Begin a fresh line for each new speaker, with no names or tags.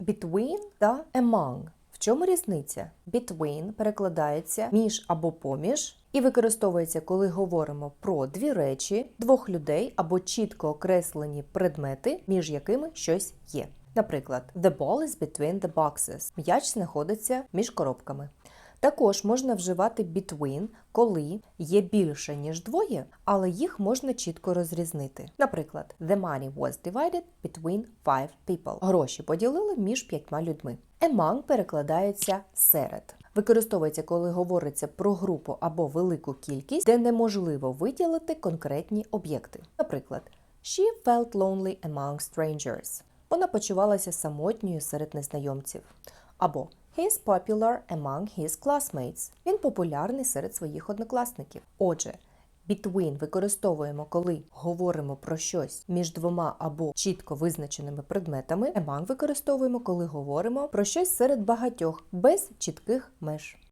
between та among. В чому різниця? Between перекладається між або поміж і використовується, коли говоримо про дві речі, двох людей або чітко окреслені предмети, між якими щось є. Наприклад, the ball is between the boxes. М'яч знаходиться між коробками. Також можна вживати between, коли є більше, ніж двоє, але їх можна чітко розрізнити. Наприклад, the money was divided between five people. Гроші поділили між п'ятьма людьми. Among перекладається серед. Використовується, коли говориться про групу або велику кількість, де неможливо виділити конкретні об'єкти. Наприклад, she felt lonely among strangers. Вона почувалася самотньою серед незнайомців. Або He is popular among his classmates. Він популярний серед своїх однокласників. Отже, between використовуємо, коли говоримо про щось між двома або чітко визначеними предметами. Among використовуємо, коли говоримо про щось серед багатьох без чітких меж.